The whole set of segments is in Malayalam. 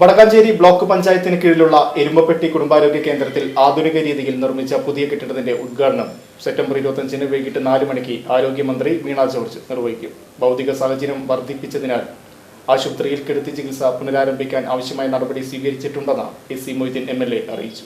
Vadakkanchery ബ്ലോക്ക് പഞ്ചായത്തിന് കീഴിലുള്ള എരുമ്പപ്പെട്ടി കുടുംബാരോഗ്യ കേന്ദ്രത്തിൽ ആധുനിക രീതിയിൽ നിർമ്മിച്ച പുതിയ കെട്ടിടത്തിന്റെ ഉദ്ഘാടനം സെപ്റ്റംബർ ഇരുപത്തഞ്ചിന് വൈകിട്ട് നാല് മണിക്ക് ആരോഗ്യമന്ത്രി വീണ ജോർജ് നിർവഹിക്കും. ഭൗതിക സാഹചര്യം വർദ്ധിപ്പിച്ചതിനാൽ ആശുപത്രിയിൽ കിടത്തി ചികിത്സ പുനരാരംഭിക്കാൻ ആവശ്യമായ നടപടി സ്വീകരിച്ചിട്ടുണ്ടെന്ന് എസ് സി മൊയ്തീൻ എ അറിയിച്ചു.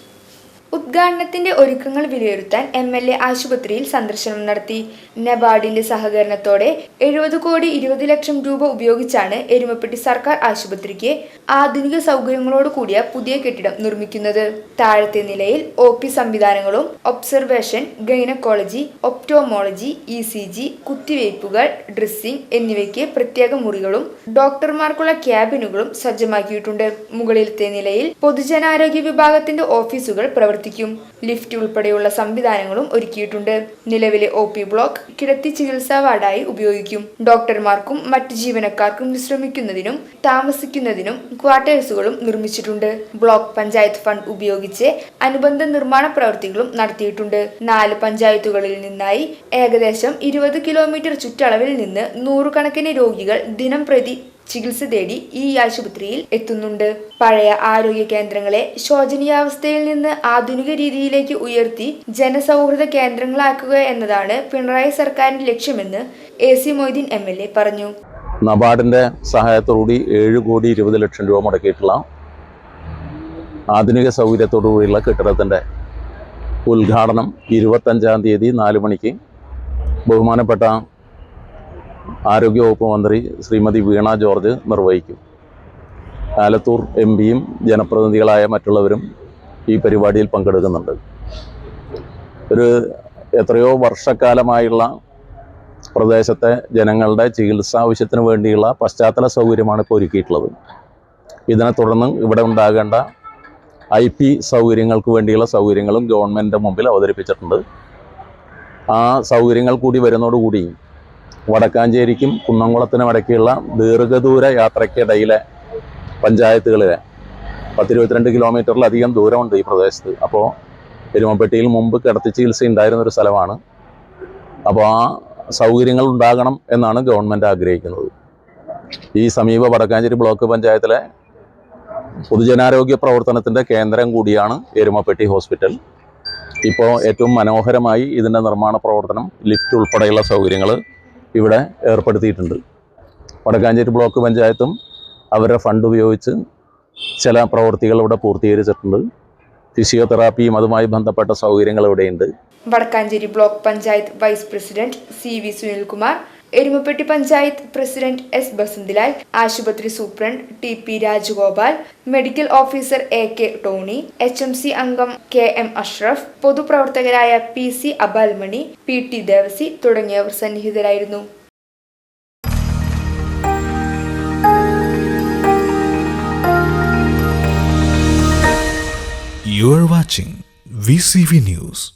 ഉദ്ഘാടനത്തിന്റെ ഒരുക്കങ്ങൾ വിലയിരുത്താൻ എം എൽ എ ആശുപത്രിയിൽ സന്ദർശനം നടത്തി. നബാർഡിന്റെ സഹകരണത്തോടെ എഴുപത് കോടി ഇരുപത് ലക്ഷം രൂപ ഉപയോഗിച്ചാണ് എരുമപ്പെട്ടി സർക്കാർ ആശുപത്രിക്ക് ആധുനിക സൗകര്യങ്ങളോട് കൂടിയ പുതിയ കെട്ടിടം നിർമ്മിക്കുന്നത്. താഴത്തെ നിലയിൽ ഒ പി സംവിധാനങ്ങളും observation gynaecology ophthalmology E C G കുത്തിവയ്പ്പുകൾ dressing എന്നിവയ്ക്ക് പ്രത്യേക മുറികളും ഡോക്ടർമാർക്കുള്ള ക്യാബിനുകളും സജ്ജമാക്കിയിട്ടുണ്ട്. മുകളിലത്തെ നിലയിൽ പൊതുജനാരോഗ്യ വിഭാഗത്തിന്റെ ഓഫീസുകൾ പ്രവർത്തിക്കും ലിഫ്റ്റ് ഉൾപ്പെടെയുള്ള സംവിധാനങ്ങളും ഒരുക്കിയിട്ടുണ്ട്. നിലവിലെ ഒ പി ബ്ലോക്ക് കിടത്തി ചികിത്സാ വാർഡായി ഉപയോഗിക്കും. ഡോക്ടർമാർക്കും മറ്റ് ജീവനക്കാർക്കും വിശ്രമിക്കുന്നതിനും താമസിക്കുന്നതിനും ക്വാർട്ടേഴ്സുകളും നിർമ്മിച്ചിട്ടുണ്ട്. ബ്ലോക്ക് പഞ്ചായത്ത് ഫണ്ട് ഉപയോഗിച്ച് അനുബന്ധ നിർമ്മാണ പ്രവൃത്തികളും നടത്തിയിട്ടുണ്ട്. നാല് പഞ്ചായത്തുകളിൽ നിന്നായി ഏകദേശം ഇരുപത് കിലോമീറ്റർ ചുറ്റളവിൽ നിന്ന് നൂറുകണക്കിന് രോഗികൾ ദിനം പ്രതി ചികിത്സ തേടി ഈ ആശുപത്രിയിൽ എത്തുന്നുണ്ട്. പഴയ ആരോഗ്യ കേന്ദ്രങ്ങളെ ശോചനീയാവസ്ഥയിൽ നിന്ന് ആധുനിക രീതിയിലേക്ക് ഉയർത്തി ജനസൗഹൃദ കേന്ദ്രങ്ങളാക്കുക എന്നതാണ് പിണറായി സർക്കാരിന്റെ ലക്ഷ്യമെന്ന് A C Moideen M L A പറഞ്ഞു. നബാർഡിന്റെ സഹായത്തോടുകൂടി ഏഴ് കോടി ഇരുപത് ലക്ഷം രൂപ മുടക്കിയിട്ടുള്ള ആധുനിക സൗകര്യത്തോടുകൂടിയുള്ള കെട്ടിടത്തിന്റെ ഉദ്ഘാടനം ഇരുപത്തഞ്ചാം തീയതി നാല് മണിക്ക് ബഹുമാനപ്പെട്ട ആരോഗ്യവകുപ്പ് മന്ത്രി ശ്രീമതി വീണ ജോർജ് നിർവഹിക്കും. ആലത്തൂർ എം പിയും ജനപ്രതിനിധികളായ മറ്റുള്ളവരും ഈ പരിപാടിയിൽ പങ്കെടുക്കുന്നുണ്ട്. ഒരു എത്രയോ വർഷക്കാലമായുള്ള പ്രദേശത്തെ ജനങ്ങളുടെ ചികിത്സാ ആവശ്യത്തിന് വേണ്ടിയുള്ള പശ്ചാത്തല സൗകര്യമാണ് ഇപ്പോൾ ഒരുക്കിയിട്ടുള്ളത്. ഇതിനെ തുടർന്ന് ഇവിടെ ഉണ്ടാകേണ്ട ഐ പി സൗകര്യങ്ങൾക്ക് വേണ്ടിയുള്ള സൗകര്യങ്ങളും ഗവൺമെന്റിന്റെ മുമ്പിൽ അവതരിപ്പിച്ചിട്ടുണ്ട്. ആ സൗകര്യങ്ങൾ കൂടി വരുന്നതോടുകൂടി വടക്കാഞ്ചേരിക്കും കുന്നംകുളത്തിനും ഇടയ്ക്കുള്ള ദീർഘദൂര യാത്രയ്ക്കിടയിലെ പഞ്ചായത്തുകളിലെ പത്തിരുപത്തിരണ്ട് കിലോമീറ്ററിലധികം ദൂരമുണ്ട് ഈ പ്രദേശത്ത്. അപ്പോൾ പെരുമപ്പെട്ടിയിൽ മുമ്പ് കിടത്തി ചികിത്സ ഉണ്ടായിരുന്ന ഒരു സ്ഥലമാണ്. അപ്പോൾ ആ സൗകര്യങ്ങൾ ഉണ്ടാകണം എന്നാണ് ഗവൺമെന്റ് ആഗ്രഹിക്കുന്നത്. ഈ സമീപ വടക്കാഞ്ചേരി ബ്ലോക്ക് പഞ്ചായത്തിലെ പൊതുജനാരോഗ്യ പ്രവർത്തനത്തിന്റെ കേന്ദ്രം കൂടിയാണ് എരുമപ്പെട്ടി ഹോസ്പിറ്റൽ. ഇപ്പോൾ ഏറ്റവും മനോഹരമായി ഇതിന്റെ നിർമ്മാണ പ്രവർത്തനം ലിഫ്റ്റ് ഉൾപ്പെടെയുള്ള സൗകര്യങ്ങൾ ഇവിടെ ഏർപ്പെടുത്തിയിട്ടുണ്ട്. വടക്കാഞ്ചേരി ബ്ലോക്ക് പഞ്ചായത്തും അവരുടെ ഫണ്ട് ഉപയോഗിച്ച് ചില പ്രവൃത്തികൾ ഇവിടെ പൂർത്തീകരിച്ചിട്ടുണ്ട്. ഫിസിയോതെറാപ്പിയും അതുമായി ബന്ധപ്പെട്ട സൗകര്യങ്ങൾ ഇവിടെയുണ്ട്. Vadakkanchery block panchayat vice president C V Sunilkumar Erumapetty panchayat president S Basanthilal ആശുപത്രി superintendent T P Rajagopal medical officer A K Tony H M C അംഗം K M Ashraf പൊതുപ്രവർത്തകരായ P C Abalmani P T Devasi തുടങ്ങിയവർ സന്നിഹിതരായിരുന്നു You watching VCV News.